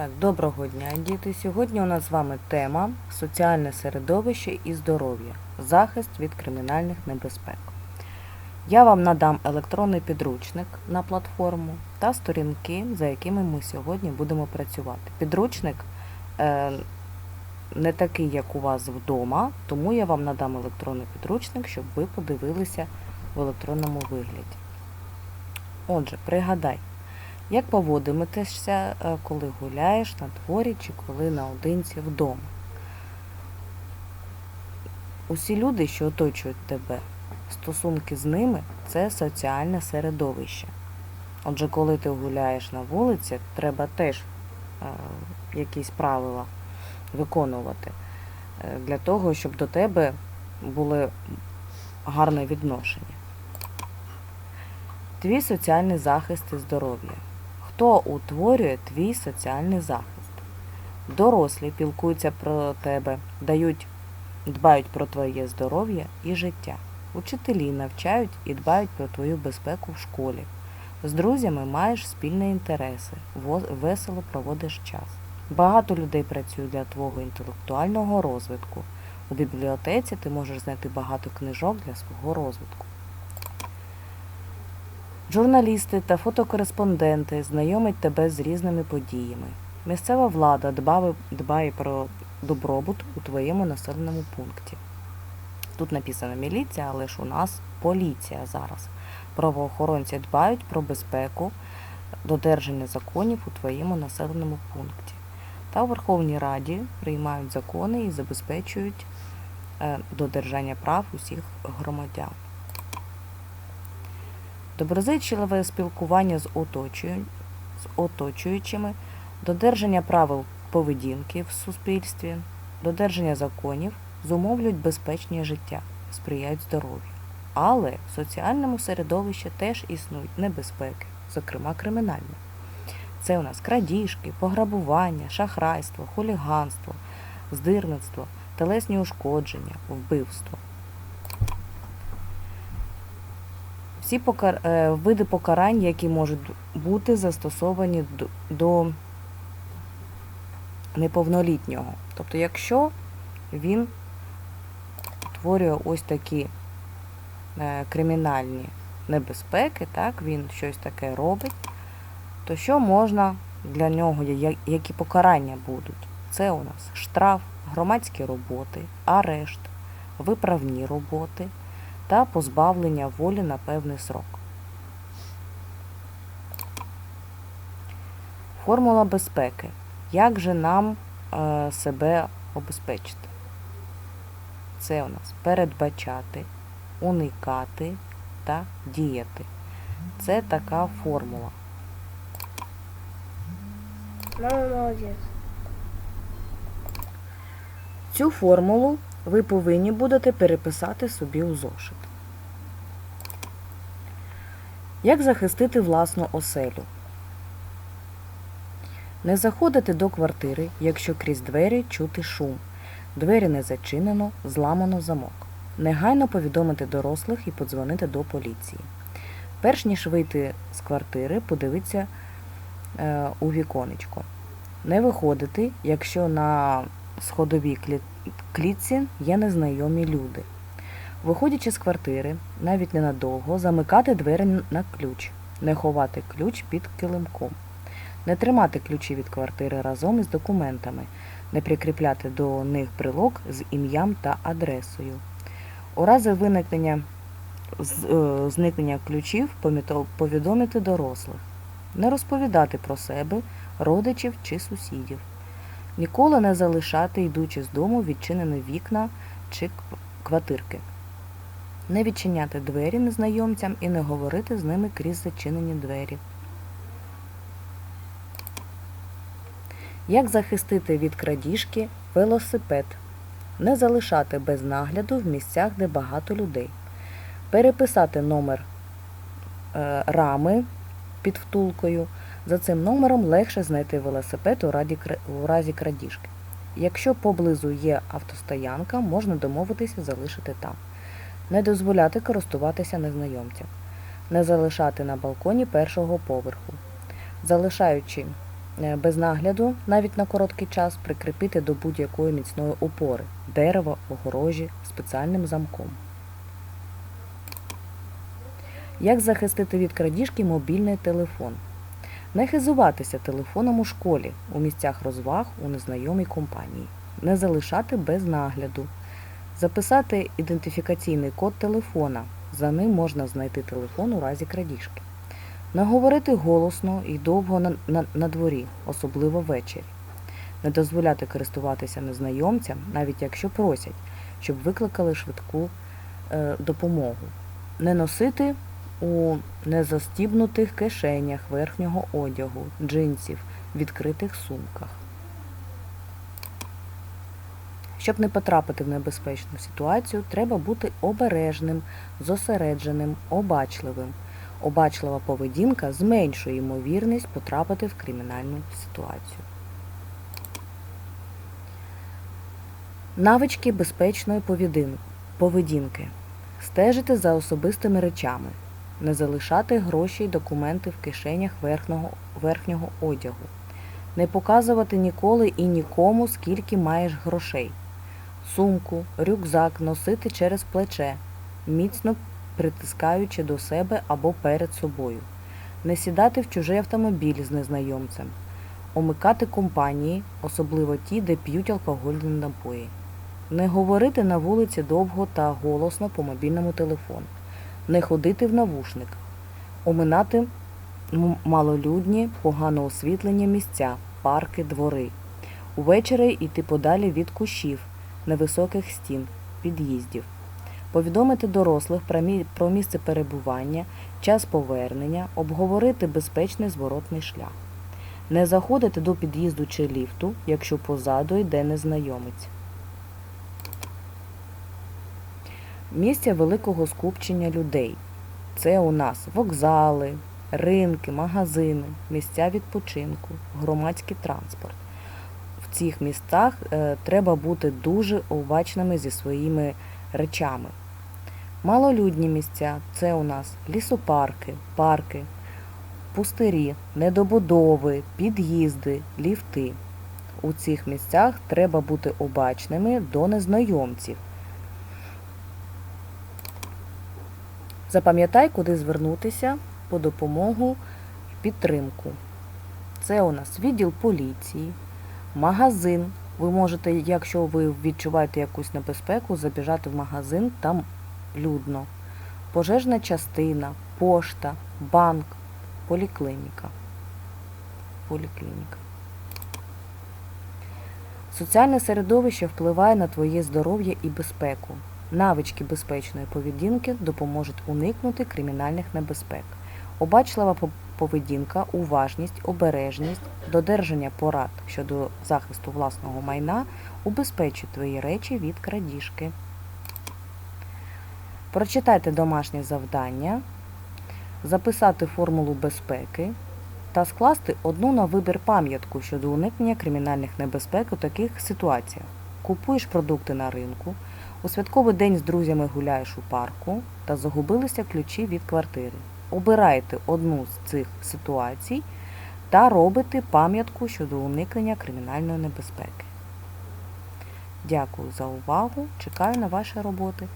Так, доброго дня, діти. Сьогодні у нас з вами тема соціальне середовище і здоров'я. Захист від кримінальних небезпек. Я вам надам електронний підручник на платформу та сторінки, за якими ми сьогодні будемо працювати. Підручник е, не такий, як у вас вдома, тому я вам надам електронний підручник, щоб ви подивилися в електронному вигляді. Отже, пригадай, як поводитимешся, е, коли гуляєш на дворі чи коли наодинці вдома? Усі люди, що оточують тебе, стосунки з ними це соціальне середовище. Отже, коли ти гуляєш на вулиці, треба теж е, якісь правила виконувати е, для того, щоб до тебе були гарне відношення. Твій соціальний захист і здоров'я. Хто утворює твій соціальний захист? Дорослі пілкуються про тебе, дають, дбають про твоє здоров'я і життя. Учителі навчають і дбають про твою безпеку в школі. З друзями маєш спільні інтереси, весело проводиш час. Багато людей працюють для твого інтелектуального розвитку. У бібліотеці ти можеш знайти багато книжок для свого розвитку. Журналісти та фотокореспонденти знайомять тебе з різними подіями. Місцева влада дбає, дбає про добробут у твоєму населеному пункті. Тут написано міліція, але ж у нас поліція зараз. Правоохоронці дбають про безпеку, додержання законів у твоєму населеному пункті. Та у Верховній Раді приймають закони і забезпечують е, додержання прав усіх громадян. Доброзичливе спілкування з, оточую- з оточуючими, додержання правил поведінки в суспільстві, додержання законів зумовлюють безпечне життя, сприяють здоров'ю. Але в соціальному середовищі теж існують небезпеки, зокрема кримінальні. Це у нас крадіжки, пограбування, шахрайство, хуліганство, здирництво, телесні ушкодження, вбивство. Всі покар... е, види покарань, які можуть бути застосовані до- неповнолітнього. Тобто, якщо він створює ось такі е, кримінальні небезпеки, так, він щось таке робить, то що можна для нього, які покарання будуть? Це у нас штраф, громадські роботи, арешт, виправні роботи та позбавлення волі на певний срок. Формула безпеки. Як же нам е, себе обезпечити? Це у нас передбачати, уникати та діяти. Це така формула. Мама молодець. Цю формулу ви повинні будете переписати собі у зошит. Як захистити власну оселю? Не заходити до квартири, якщо крізь двері чути шум. Двері не зачинено, зламано замок. Негайно повідомити дорослих і подзвонити до поліції. Перш ніж вийти з квартири, подивитися е, у віконечко. Не виходити, якщо на сходовій клітці є незнайомі люди. Виходячи з квартири, навіть ненадовго, замикати двері на ключ, не ховати ключ під килимком, не тримати ключі від квартири разом із документами, не прикріпляти до них брелок з ім'ям та адресою. У разі виникнення е, зникнення ключів повідомити дорослих, не розповідати про себе, родичів чи сусідів. Ніколи не залишати, йдучи з дому, відчинені вікна чи квартирки. Не відчиняти двері незнайомцям і не говорити з ними крізь зачинені двері. Як захистити від крадіжки велосипед? Не залишати без нагляду в місцях, де багато людей. Переписати номер е, рами під втулкою. За цим номером легше знайти велосипед у разі крадіжки. Якщо поблизу є автостоянка, можна домовитися залишити там. Не дозволяти користуватися незнайомцям. Не залишати на балконі першого поверху. Залишаючи е, без нагляду, навіть на короткий час, прикріпити до будь-якої міцної опори дерева, огорожі спеціальним замком. Як захистити від крадіжки мобільний телефон? Не хизуватися телефоном у школі, у місцях розваг, у незнайомій компанії. Не залишати без нагляду. Записати ідентифікаційний код телефона. За ним можна знайти телефон у разі крадіжки. Не говорити голосно і довго на, на, на дворі, особливо ввечері. Не дозволяти користуватися незнайомцям, навіть якщо просять, щоб викликали швидку е, допомогу. Не носити у незастібнутих кишенях верхнього одягу, джинсів, відкритих сумках. Щоб не потрапити в небезпечну ситуацію, треба бути обережним, зосередженим, обачливим. Обачлива поведінка зменшує ймовірність потрапити в кримінальну ситуацію. Навички безпечної поведінки. Стежити за особистими речами. Не залишати гроші й документи в кишенях верхнього, верхнього одягу. Не показувати ніколи і нікому, скільки маєш грошей. Сумку, рюкзак носити через плече, міцно притискаючи до себе або перед собою. Не сідати в чужий автомобіль з незнайомцем. Омикати компанії, особливо ті, де п'ють алкогольні напої. Не говорити на вулиці довго та голосно по мобільному телефону. Не ходити в навушниках. Оминати малолюдні, погано освітлені місця, парки, двори. Увечері йти подалі від кущів, невисоких стін, під'їздів. Повідомити дорослих про місце перебування, час повернення, обговорити безпечний зворотний шлях. Не заходити до під'їзду чи ліфту, якщо позаду йде незнайомець. Місця великого скупчення людей. Це у нас вокзали, ринки, магазини, місця відпочинку, громадський транспорт. В цих містах е, треба бути дуже уважними зі своїми речами. Малолюдні місця це у нас лісопарки, парки, пустирі, недобудови, під'їзди, ліфти. У цих місцях треба бути обачними до незнайомців. Запам'ятай, куди звернутися по допомогу підтримку. Це у нас відділ поліції, магазин. Ви можете, якщо ви відчуваєте якусь небезпеку, забіжати в магазин, там людно. Пожежна частина, пошта, банк, поліклініка. Поліклініка. Соціальне середовище впливає на твоє здоров'я і безпеку. Навички безпечної поведінки допоможуть уникнути кримінальних небезпек. Обачлива поведінка, уважність, обережність, додержання порад щодо захисту власного майна убезпечить твої речі від крадіжки. Прочитайте домашнє завдання, записати формулу безпеки та скласти одну на вибір пам'ятку щодо уникнення кримінальних небезпек у таких ситуаціях. Купуєш продукти на ринку, у святковий день з друзями гуляєш у парку та загубилися ключі від квартири. Обирайте одну з цих ситуацій та робите пам'ятку щодо уникнення кримінальної небезпеки. Дякую за увагу. Чекаю на ваші роботи.